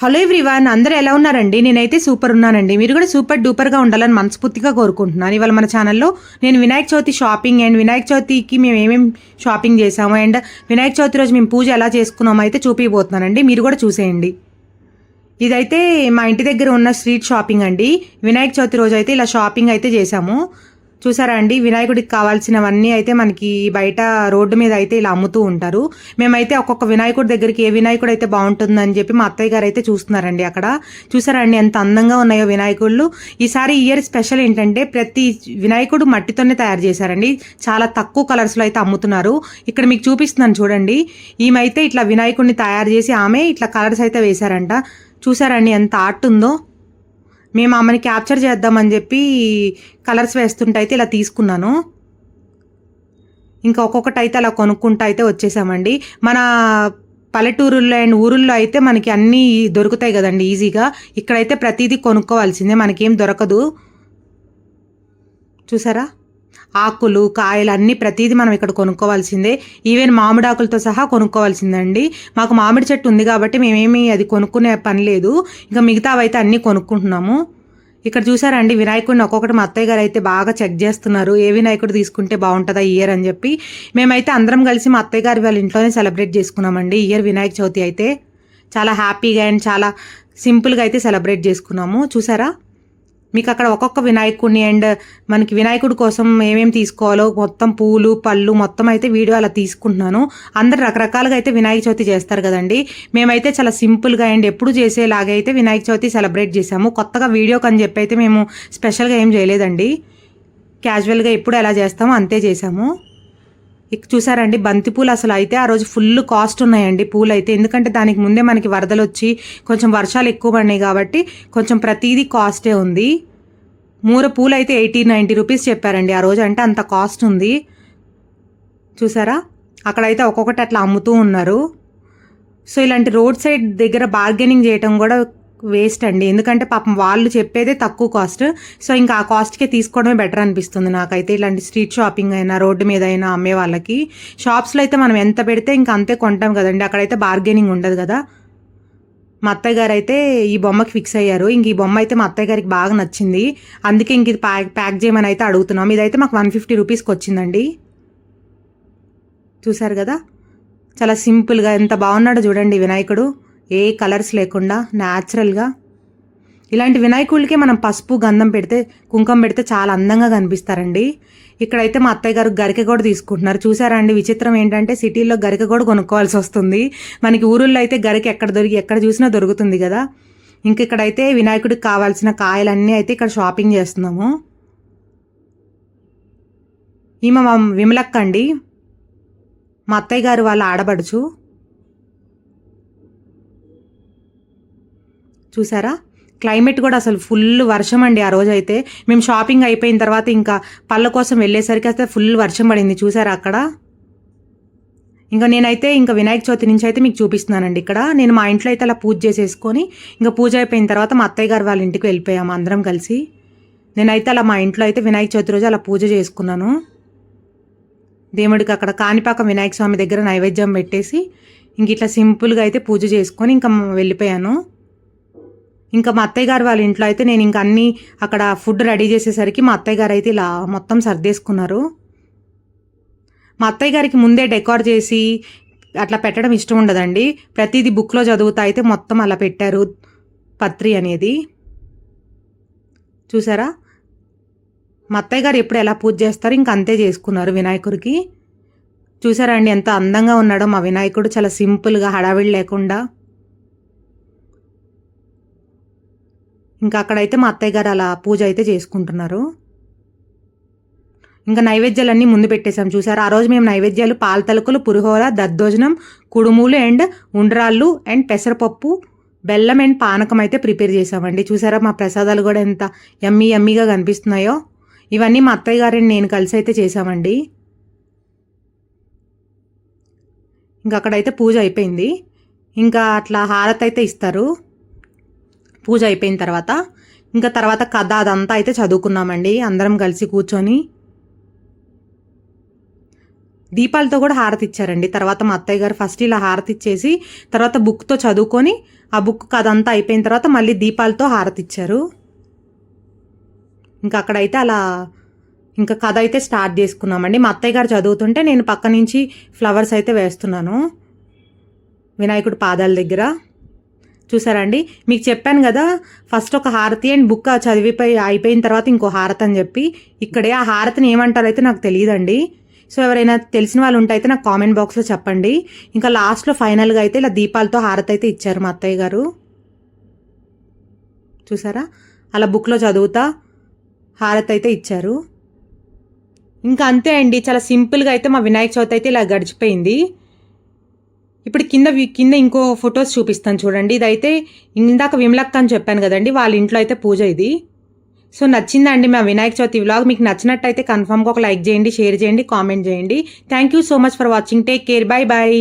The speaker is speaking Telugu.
హలో ఎవ్రీవన్ అందరూ ఎలా ఉన్నారండి? నేనైతే సూపర్ ఉన్నానండి. మీరు కూడా సూపర్ డూపర్గా ఉండాలని మనస్ఫూర్తిగా కోరుకుంటున్నాను. ఇవాళ మన ఛానల్లో నేను వినాయక చవితి షాపింగ్ అండ్ వినాయక చవితికి మేము ఏమేమి షాపింగ్ చేసాము అండ్ వినాయక చవితి రోజు మేము పూజ ఎలా చేసుకున్నామో అయితే చూపిపోతున్నానండి మీరు కూడా చూసేయండి. ఇదైతే మా ఇంటి దగ్గర ఉన్న స్ట్రీట్ షాపింగ్ అండి. వినాయక చవితి రోజు అయితే ఇలా షాపింగ్ అయితే చేసాము చూసారా అండి? వినాయకుడికి కావాల్సినవన్నీ అయితే మనకి బయట రోడ్డు మీద అయితే ఇలా అమ్ముతూ ఉంటారు. మేమైతే ఒక్కొక్క వినాయకుడి దగ్గరికి ఏ వినాయకుడు అయితే బాగుంటుందని చెప్పి మా అత్తయ్య గారు అయితే చూస్తున్నారండి అక్కడ. చూసారా అండి ఎంత అందంగా ఉన్నాయో వినాయకుళ్ళు. ఈసారి ఇయర్ స్పెషల్ ఏంటంటే ప్రతి వినాయకుడు మట్టితోనే తయారు చేశారండి. చాలా తక్కువ కలర్స్లో అయితే అమ్ముతున్నారు. ఇక్కడ మీకు చూపిస్తున్నాను చూడండి. ఈమె అయితే ఇట్లా వినాయకుడిని తయారు చేసి ఆమె ఇట్లా కలర్స్ అయితే వేశారంట. చూసారండి ఎంత ఆర్ట్ ఉందో. మేము ఆమెని క్యాప్చర్ చేద్దామని చెప్పి కలర్స్ వేస్తుంటే అయితే ఇలా తీసుకున్నాను. ఇంకా ఒక్కొక్కటి అయితే అలా కొనుక్కుంటూ అయితే వచ్చేసామండి. మన పల్లెటూరుల్లో అండ్ ఊరుల్లో అయితే మనకి అన్నీ దొరుకుతాయి కదండి ఈజీగా. ఇక్కడైతే ప్రతిదీ కొనుక్కోవాల్సిందే మనకేం దొరకదు. చూసారా? ఆకులు కాయలు అన్నీ ప్రతిదీ మనం ఇక్కడ కొనుక్కోవాల్సిందే. ఈవెన్ మామిడి ఆకులతో సహా కొనుక్కోవాల్సిందండి. మాకు మామిడి చెట్టు ఉంది కాబట్టి మేమేమి అది కొనుక్కునే పని లేదు. ఇంకా మిగతావి అయితే అన్నీ కొనుక్కుంటున్నాము. ఇక్కడ చూసారండి వినాయకుడిని ఒక్కొక్కటి మా అత్తయ్య గారు అయితే బాగా చెక్ చేస్తున్నారు. ఏ వినాయకుడు తీసుకుంటే బాగుంటుందా ఇయర్ అని చెప్పి. మేమైతే అందరం కలిసి మా అత్తయ్య గారి వాళ్ళ ఇంట్లోనే సెలబ్రేట్ చేసుకున్నామండి ఇయర్ వినాయక చవితి అయితే. చాలా హ్యాపీగా అండ్ చాలా సింపుల్గా అయితే సెలబ్రేట్ చేసుకున్నాము. చూసారా? మీకు అక్కడ ఒక్కొక్క వినాయకుడిని అండ్ మనకి వినాయకుడి కోసం ఏమేమి తీసుకోవాలో మొత్తం పూలు పళ్ళు మొత్తం అయితే వీడియో అలా తీసుకుంటున్నాను. అందరు రకరకాలుగా అయితే వినాయక చవితి చేస్తారు కదండి. మేమైతే చాలా సింపుల్గా అండ్ ఎప్పుడు చేసేలాగా అయితే వినాయక చవితి సెలబ్రేట్ చేసాము కొత్తగా వీడియోకి అని చెప్పి అయితే మేము స్పెషల్గా ఏం చేయలేదండి. క్యాజువల్గా ఎప్పుడు ఎలా చేస్తామో అంతే చేసాము ఇక చూసారండి బంతిపూలు అసలు అయితే ఆ రోజు ఫుల్ కాస్ట్ ఉన్నాయండి పూలు అయితే. ఎందుకంటే దానికి ముందే మనకి వరదలు వచ్చి కొంచెం వర్షాలు ఎక్కువ పడినాయి కాబట్టి కొంచెం ప్రతిదీ కాస్టే ఉంది. మూర పూలు అయితే ఎయిటీ నైంటీ రూపీస్ చెప్పారండి ఆ రోజు. అంటే అంత కాస్ట్ ఉంది. చూసారా? అక్కడైతే ఒక్కొక్కటి అట్లా అమ్ముతూ ఉన్నారు. సో ఇలాంటి రోడ్ సైడ్ దగ్గర బార్గెనింగ్ చేయటం కూడా వేస్ట్ అండి. ఎందుకంటే పాపం వాళ్ళు చెప్పేదే తక్కువ కాస్ట్ సో ఇంకా ఆ కాస్ట్కే తీసుకోవడమే బెటర్ అనిపిస్తుంది నాకైతే. ఇలాంటి స్ట్రీట్ షాపింగ్ అయినా రోడ్డు మీద అయినా అమ్మే వాళ్ళకి. షాప్స్లో అయితే మనం ఎంత పెడితే ఇంకా అంతే కొంటాం కదండి. అక్కడైతే బార్గెనింగ్ ఉండదు కదా. మా అత్తయ్య గారు అయితే ఈ బొమ్మకి ఫిక్స్ అయ్యారు. ఇంక ఈ బొమ్మ అయితే మా అత్తయ్య గారికి బాగా నచ్చింది. అందుకే ఇంక ఇది ప్యాక్ ప్యాక్ చేయమని అయితే అడుగుతున్నాం. ఇదైతే మాకు వన్ ఫిఫ్టీ రూపీస్కి వచ్చిందండి. చూసారు కదా? చాలా సింపుల్గా ఎంత బాగున్నాడో చూడండి వినాయకుడు. ఏ కలర్స్ లేకుండా న్యాచురల్గా. ఇలాంటి వినాయకుడికి మనం పసుపు గంధం పెడితే కుంకుమ పెడితే చాలా అందంగా కనిపిస్తారండి. ఇక్కడైతే మా అత్తయ్య గారు గరిక కూడా తీసుకుంటున్నారు. చూసారా అండి విచిత్రం ఏంటంటే సిటీల్లో గరిక కూడా కొనుక్కోవాల్సి వస్తుంది. మనకి ఊరుల్లో అయితే గరిక ఎక్కడ దొరికి ఎక్కడ చూసినా దొరుకుతుంది కదా. ఇంక ఇక్కడైతే వినాయకుడికి కావాల్సిన కాయలన్నీ అయితే ఇక్కడ షాపింగ్ చేస్తున్నాము. ఈమె విమలక్క అండి. మా అత్తయ్య గారు వాళ్ళ ఆడబడుచు చూసారా? క్లైమేట్ కూడా అసలు ఫుల్ వర్షం అండి ఆ రోజు అయితే మేము షాపింగ్ అయిపోయిన తర్వాత ఇంకా పళ్ళ కోసం వెళ్ళేసరికి అయితే ఫుల్ వర్షం పడింది. చూసారా అక్కడ? ఇంకా నేనైతే ఇంకా వినాయక చవితి నుంచి అయితే మీకు చూపిస్తున్నానండి ఇక్కడ. నేను మా ఇంట్లో అయితే అలా పూజ చేసేసుకొని ఇంకా పూజ అయిపోయిన తర్వాత మా అత్తయ్య గారు వాళ్ళ ఇంటికి వెళ్ళిపోయాము అందరం కలిసి. నేనైతే అలా మా ఇంట్లో అయితే వినాయక చవితి రోజు అలా పూజ చేసుకున్నాను. దేవుడికి అక్కడ కాణిపాక వినాయక స్వామి దగ్గర నైవేద్యం పెట్టేసి ఇంక ఇట్లా సింపుల్గా అయితే పూజ చేసుకొని ఇంకా వెళ్ళిపోయాను. ఇంకా మా అత్తయ్య గారు వాళ్ళ ఇంట్లో అయితే నేను ఇంకా అన్నీ అక్కడ ఫుడ్ రెడీ చేసేసరికి మా అత్తయ్య గారు అయితే ఇలా మొత్తం సర్దేసుకున్నారు. మా అత్తయ్య గారికి ముందే డెకార్ చేసి అట్లా పెట్టడం ఇష్టం ఉండదండి. ప్రతిదీ బుక్లో చదువుతా అయితే మొత్తం అలా పెట్టారు పత్రి అనేది. చూసారా? మా అత్తయ్య గారు ఎప్పుడు ఎలా పూజ చేస్తారో ఇంక అంతే చేసుకున్నారు వినాయకుడికి. చూసారా అండి ఎంత అందంగా ఉన్నాడో మా వినాయకుడు. చాలా సింపుల్గా హడావిడి లేకుండా. ఇంకా అక్కడైతే మా అత్తయ్య గారు అలా పూజ అయితే చేసుకుంటున్నారు. ఇంకా నైవేద్యాలన్నీ ముందు పెట్టేశాం చూసారు? ఆ రోజు మేము నైవేద్యాలు పాల తలుకులు పులిహోర దద్దోజనం కుడుములు అండ్ ఉండ్రాళ్ళు అండ్ పెసరపప్పు బెల్లం అండ్ పానకం అయితే ప్రిపేర్ చేసామండి చూసారా మా ప్రసాదాలు కూడా ఎంత ఎమ్మీ ఎమ్మీగా కనిపిస్తున్నాయో. ఇవన్నీ మా అత్తయ్య గారిని నేను కలిసి అయితే చేసామండి ఇంకా అక్కడైతే పూజ అయిపోయింది. ఇంకా అట్లా హారతి అయితే ఇస్తారు. పూజ అయిపోయిన తర్వాత ఇంకా తర్వాత కథ అదంతా అయితే చదువుకున్నామండి. అందరం కలిసి కూర్చొని దీపాలతో కూడా హారతి ఇచ్చారండి. తర్వాత మా అత్తయ్య గారు ఫస్ట్ ఇలా హారతి ఇచ్చేసి తర్వాత బుక్తో చదువుకొని ఆ బుక్ కథ అంతా అయిపోయిన తర్వాత మళ్ళీ దీపాలతో హారతి ఇచ్చారు. ఇంకా అక్కడైతే అలా ఇంకా కథ అయితే స్టార్ట్ చేసుకున్నామండి. మా అత్తయ్య గారు చదువుతుంటే నేను పక్క నుంచి ఫ్లవర్స్ అయితే వేస్తున్నాను. వినాయకుడి పాదాల దగ్గర. చూసారా అండి మీకు చెప్పాను కదా ఫస్ట్ ఒక హారతి అండ్ బుక్ చదివిపోయి అయిపోయిన తర్వాత ఇంకో హారతి అని చెప్పి. ఇక్కడే ఆ హారతిని ఏమంటారో అయితే నాకు తెలియదండి. సో ఎవరైనా తెలిసిన వాళ్ళు ఉంటే అయితే నాకు కామెంట్ బాక్స్లో చెప్పండి. ఇంకా లాస్ట్లో ఫైనల్గా అయితే ఇలా దీపాలతో హారతి అయితే ఇచ్చారు మా అత్తయ్య గారు. చూసారా? అలా బుక్లో చదువుతా హారతి అయితే ఇచ్చారు. ఇంకా అంతే అండి. చాలా సింపుల్గా అయితే మా వినాయక చవితి అయితే ఇలా గడిచిపోయింది. ఇప్పుడు కింద కింద ఇంకో ఫొటోస్ చూపిస్తాను చూడండి. ఇదైతే ఇందాక విమలక్క అని చెప్పాను కదండి వాళ్ళ ఇంట్లో అయితే పూజ ఇది. సో నచ్చిందండి మా వినాయక చవితి వ్లాగ్ మీకు నచ్చినట్టయితే కన్ఫామ్గా ఒక లైక్ చేయండి షేర్ చేయండి కామెంట్ చేయండి. Thank you so much for watching take care bye bye